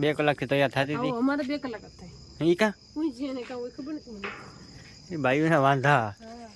બે કલાકથી તૈયાર થતી આવો હતી. અમારે બે કલાક જ થાય. ઈ કા? કોઈ છે ને કાંઈ હોય ખબર નથી મને. એ બાયુના વાંધા. હા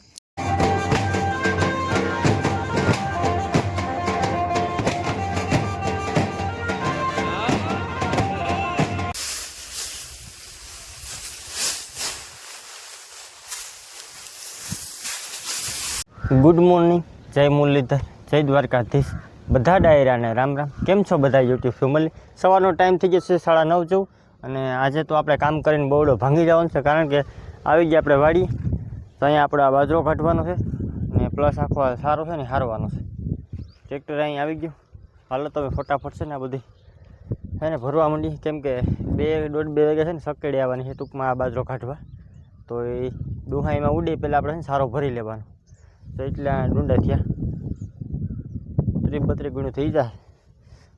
ગુડ મોર્નિંગ જય મુરલીધર. જય દ્વારકાધીશ. બધા ડાયરાને રામ રામ. કેમ છો બધા યુટ્યુબ ફેમિલી? સવારનો ટાઈમ થઈ જશે સાડા નવ જેવું. અને આજે તો આપણે કામ કરીને બહુડો ભાંગી જવાનું છે, કારણ કે આવી ગયા આપણે વાડી. તો અહીંયા આપણે આ બાજરો કાઢવાનો છે. અને પ્લસ આખો સારો છે ને હારવાનો છે. ટ્રેક્ટર અહીં આવી ગયું. હાલો તમે ફટાફટ છે ને આ બધી. છે ને ભરવા માંડી. કેમ કે બે દોઢ બે વાગ્યા છે ને સકેડી આવવાની છે ટૂંકમાં આ બાજરો કાઢવા. તો એ ડુહાઈમાં ઉડે પહેલાં આપણે ને સારો ભરી લેવાનો. તો એટલા ડુંડા થયા. ત્રીસ બત્રીસ ગુણું થઈ જાય.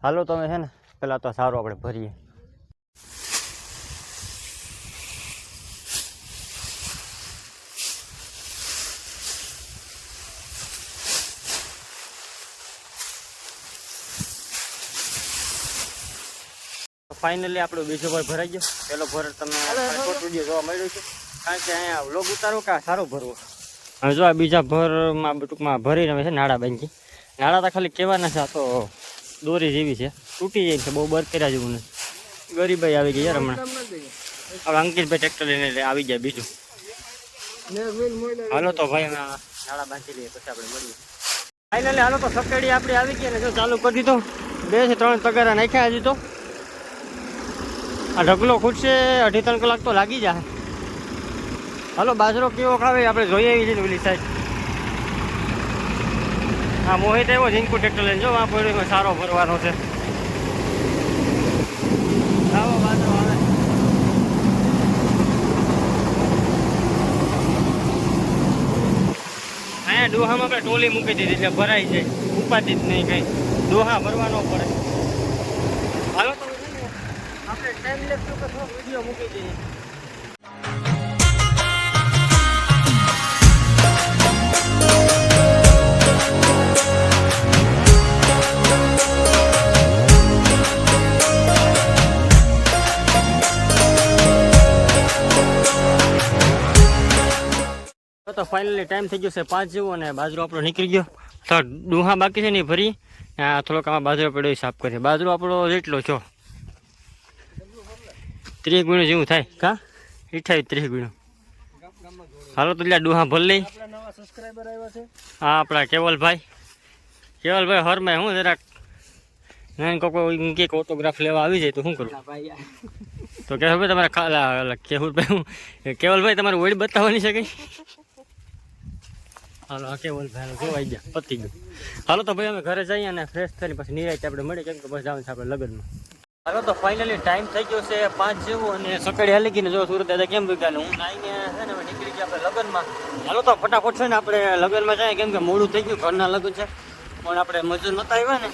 હાલો તમે છે ને પહેલાં તો સારું આપણે ભરીએ. ફાઇનલી આપણો બીજો ભર ભરાઈ ગયો. પેલો ભર તમે વીડિયો જોવા મળ્યો છે. કારણ કે અહીંયા વ્લોગ ઉતારો કે સારો ભરવો? હવે જો આ બીજા ભરમાં ટૂંકમાં ભરીને છે નાડા બાંધી નાળા તો ખાલી કહેવાના છે, આ તો દોરી જેવી છે. તૂટી જાય છે, બહુ બર કર્યા જેવું નથી. ગરીબાઈ આવી ગઈ યાર હમણાં. હવે અંકિતભાઈ ટ્રેક્ટર લઈને આવી જાય બીજું. હાલો તો ભાઈ નાળા બાંધી લઈએ, પછી આપણે મળીએ. હાલો તો સકેડી આપણી આવી ગઈ ને જો ચાલુ કરી દીધો. બેથી ત્રણ તગારા નાખ્યા હજી આ ઢગલો ખૂટશે, અઢી ત્રણ કલાક તો લાગી જાય. હાલો, બાજરો કેવો ખાવે આપણે જોઈએ એવી છે ને સાઈડ હા, મોહિત આવ્યો જીનકુ ટ્રેક્ટર લઈને જો આ પડ્યો સારો ભરવાનો છે. આવો વાંધો આવે. અહીંયા ડોહામાં આપણે ટોલી મૂકી દીધી એટલે ભરાઈ જાય. ઉપાધિ જ નહીં કંઈ. ડોહા ભરવાનો પડે. હાલો, તો આપણે ટાઈમ થોડો વીડિયો મૂકી દઈએ. ફાઇનલી ટાઈમ થઈ ગયો છે પાંચ જેવો અને બાજરો આપણો નીકળી ગયો. તો ડુહા બાકી છે ને ફરી ભરી. આ થોડોક આમાં બાજરો પડ્યો સાફ કરીએ. બાજરો આપણો જેટલો છો. ત્રીસ ગુણો જેવું થાય. કા? અઠાવીસ ત્રીસ ગુણો. હાલો તો એટલે ડુહા ભર લઈ. હા આપણા કેવલભાઈ. કેવલભાઈ હરમાં હું જરાક ના કોકો કે ઓટોગ્રાફ લેવા આવી જાય તો શું કરું? તો કેવલભાઈ તમારે ખાલા કેવલભાઈ હું કેવલભાઈ તમારું ઓળી બતાવવાની છે કંઈ? હાલો, આ કેવલભાઈ હાલો જોવાઈ ગયા? પતી ગયું. હાલો, તો ભાઈ, અમે ઘરે જઈએ અને ફ્રેશ થઈને પછી નિરાય આપણે મળીએ. કેમ કે બસ જવાનું છે આપણે લગ્નમાં. હાલો, તો ફાઇનલી ટાઈમ થઈ ગયો છે પાંચ જેવું અને સકડી હાલી ગઈને જો સુરત દાદા કેમ ભેગા હું નાઈને છે ને હવે નીકળી ગયા આપણે લગ્નમાં. હાલો, તો ફટાફટ છે ને આપણે લગ્નમાં જાય કેમ કે મોડું થઈ ગયું, ઘરના લગ્ન છે. પણ આપણે મજૂર નતા આવ્યા ને,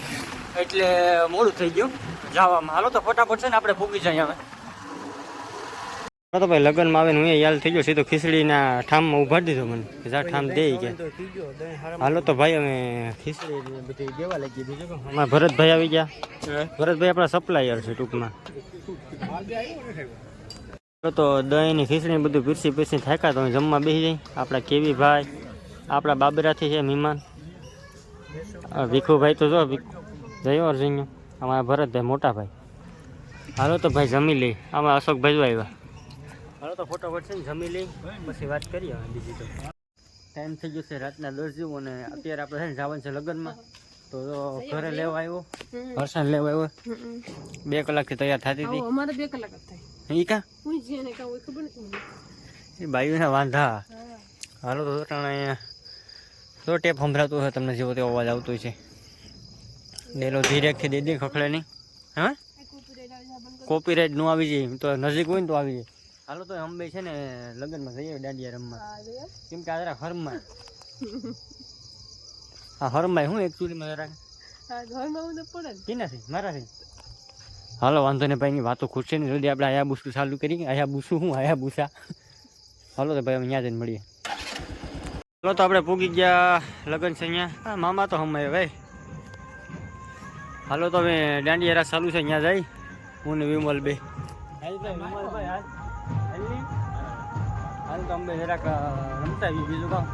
એટલે મોડું થઈ ગયું જવામાં. હાલો, તો ફટાફટ છે ને આપણે ભૂગી જઈએ હવે. તો ભાઈ લગ્નમાં આવે ને હું યાદ થઈ ગયો સીધો ખીચડીના ઠામમાં ઉભાડી દીધો મને. કે જા ઠામ દે કે. હાલો તો ભાઈ અમે ખીચડી ને બધી દેવા લાગી બીજું શું? અમારા ભરતભાઈ આવી ગયા. ભરતભાઈ આપણા સપ્લાયર છે ટૂંકમાં. હાલો તો દહીં ની ખીચડી ને બધું પીરસી પીરસી થાક્યા તો અમે જમવા બેસી જાય આપણા કેવી ભાઈ આપણા બાબરાથી છે મહેમાન. આ ભીખુભાઈ તો જો ભીખુ જયો અર્જુન અમારા ભરતભાઈ મોટા ભાઈ. હાલો તો ભાઈ જમી લઈ આમાં અશોકભાઈ જો આવ્યા. હાલો તો ફોટોફોટ છે ને જમી લઈ પછી વાત કરીએ હવે બીજી તો. ટાઈમ થઈ ગયો છે રાતના દસ જેવું અને અત્યારે આપણે છે ને જવાનું છે લગ્નમાં. તો ઘરે લેવા આવ્યો. હર્ષણ લેવા આવ્યો. બે કલાકથી તૈયાર થતી હતી. અમારે બે કલાક થાય. એ કા? હું જેને કાંઈ ખબર નથી એ બાયુના વાંધા. હાલો તો અહીંયા તો ટેપ સંભળાતું હોય તમને જેવો તેવો અવાજ આવતો છે. ડેલો ધીરેકથી દે દે ખખડે નહીં હા કોપીરાઇટનું આવી જાય. તો નજીક હોય ને તો આવી જાય. હાલો તો અમે છે ને લગ્નમાં જઈએ દાંડિયા રમવા. કેમ કે આ જરા હરમાં હા હરમાં હું એકચ્યુઅલીમાં જરા કેનાથી? મારાથી? હાલો વાંધો ને ભાઈ વાતો ખુરશી ને. જલ્દી આપણે આયા બુસું ચાલુ કરી. આયા બુસું હું આયા બુસા હાલો તો ભાઈ અમે ત્યાં જઈને મળીએ. હાલો તો આપણે પૂગી ગયા લગ્ન છે અહીંયા. હા મામા તો હમાય ભાઈ. હાલો તો હવે દાંડિયા રાસ ચાલુ છે અહીંયા જાય. હું ને વિમલ બે વિમલભાઈ હાલ તો અમે જરાક રમતા આવીએ બીજું કામ.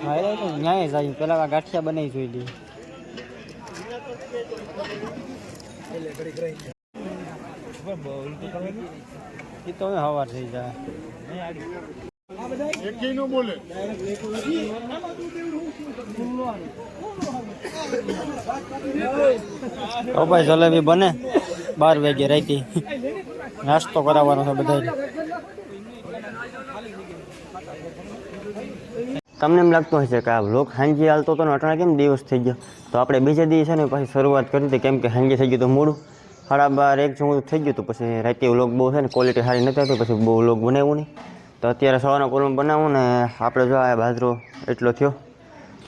હા તો ન્યાય જાય પેલા ગાંઠિયા બનાવી જોઈ લઈએ એ તો હવે હવાર થઈ જાય. ભાઈ જલેબી બને. બાર વાગે રાતી નાસ્તો કરાવવાનો છે બધાને તમને એમ લાગતું હશે કે આ વ્લોગ સાંજે હાલતો હતો ને અટાણા કેમ દિવસ થઈ ગયો? તો આપણે બીજા દિવસે ને પછી શરૂઆત કરી હતી કેમ કે સાંજે થઈ ગયું તો મોડું. સાડા બાર એક જેવું થઈ ગયું હતું, પછી રાતે વ્લોગ બહુ છે ને ક્વોલિટી સારી નથી હતી પછી બહુ વ્લોગ બનાવ્યું નહીં. તો અત્યારે સવારનો કોલમ બનાવું ને આપણે જો આ બાજરો એટલો થયો.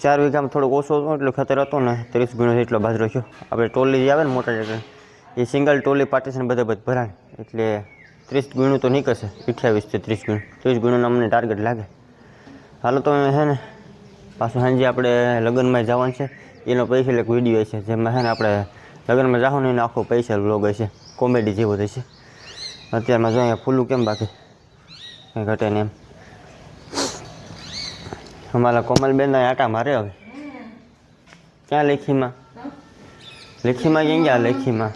ચાર વીઘામાં થોડોક ઓછો હતો, એટલો ખેતર હતો ને ત્રીસ ગુણો એટલો બાજરો થયો. આપણે ટોલી જે આવે ને મોટા ટ્રેક્ટર એ સિંગલ ટોલી પાર્ટીશન બધા બધા ભરાય. એટલે ત્રીસ ગુણું તો નીકળશે અઠ્યાવીસથી ત્રીસ ગુણ. ત્રીસ ગુણનું અમને ટાર્ગેટ લાગે. હાલો, તો હે ને પાછું સાંજે આપણે લગ્નમાં જવાનું છે. એનો પૈસા એક વીડિયો છે, જેમાં છે ને આપણે લગ્નમાં જાઓ ને એનો આખો પૈસા વ્લોગ હશે કોમેડી જેવો થશે અત્યારમાં જો અહીંયા ફૂલું કેમ બાકી? કંઈ ઘટે ને એમ. અમારા કોમલબેન આટા મારે હવે. ક્યાં લેખીમાં? લેખીમાં ક્યાં ગયા લેખીમાં?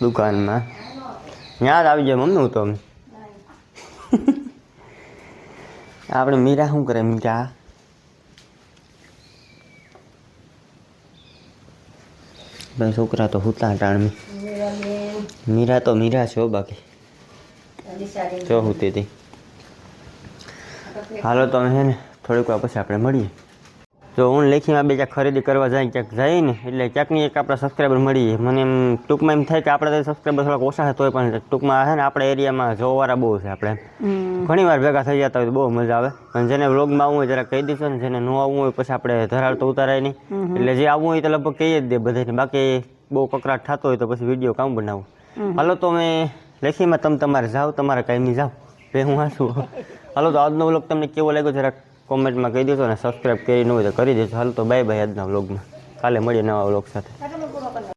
દુકાનમાં. યાદ આવી જાય મમ્મી, હું તો આપણે મીરા શું કરે મીરા? ભાઈ છોકરા તો હુતા ટાણમી. મીરા તો મીરા છે હો બાકી. જો હુતી હતી હાલો તો હે ને, થોડીક વાર પછી આપણે મળીએ. જો હું લેખીમાં બે ક્યાંક ખરીદી કરવા જાય ક્યાંક જાય ને એટલે ક્યાંકની એક આપણા સબસ્ક્રાઈબર મળીએ મને એમ ટૂંકમાં એમ થાય કે આપણે સબસ્ક્રાઈબર થોડાક ઓછા છે તોય પણ ટૂંકમાં છે ને આપણા એરિયામાં જોવાવાળા બહુ છે આપણે. ઘણી વાર ભેગા થઈ જતા હોય તો બહુ મજા આવે. અને જેને વ્લોગમાં આવવું હોય જરા કહી દઈશું ને જેને ન આવવું હોય પછી આપણે ધરાળ તો ઉતારાય નહીં. એટલે જે આવવું હોય તો લગભગ કહીએ જ દે બધાને. બાકી બહુ કકરાટ થતો હોય તો પછી વીડિયો કામ બનાવું. હાલો તો મેં લેખીમાં તમે તમારે જાઓ તમારે કાંઈ જાઓ. બે હું હાસું હાલો તો આજનો વ્લોગ તમને કેવો લાગ્યો જરાક કોમેન્ટમાં કહી દેજો અને સબસ્ક્રાઈબ કરી ન હોય તો કરી દેજો. હાલ તો બાય બાય આજના વ્લોગમાં કાલે મળીએ નવા વ્લોગ સાથે.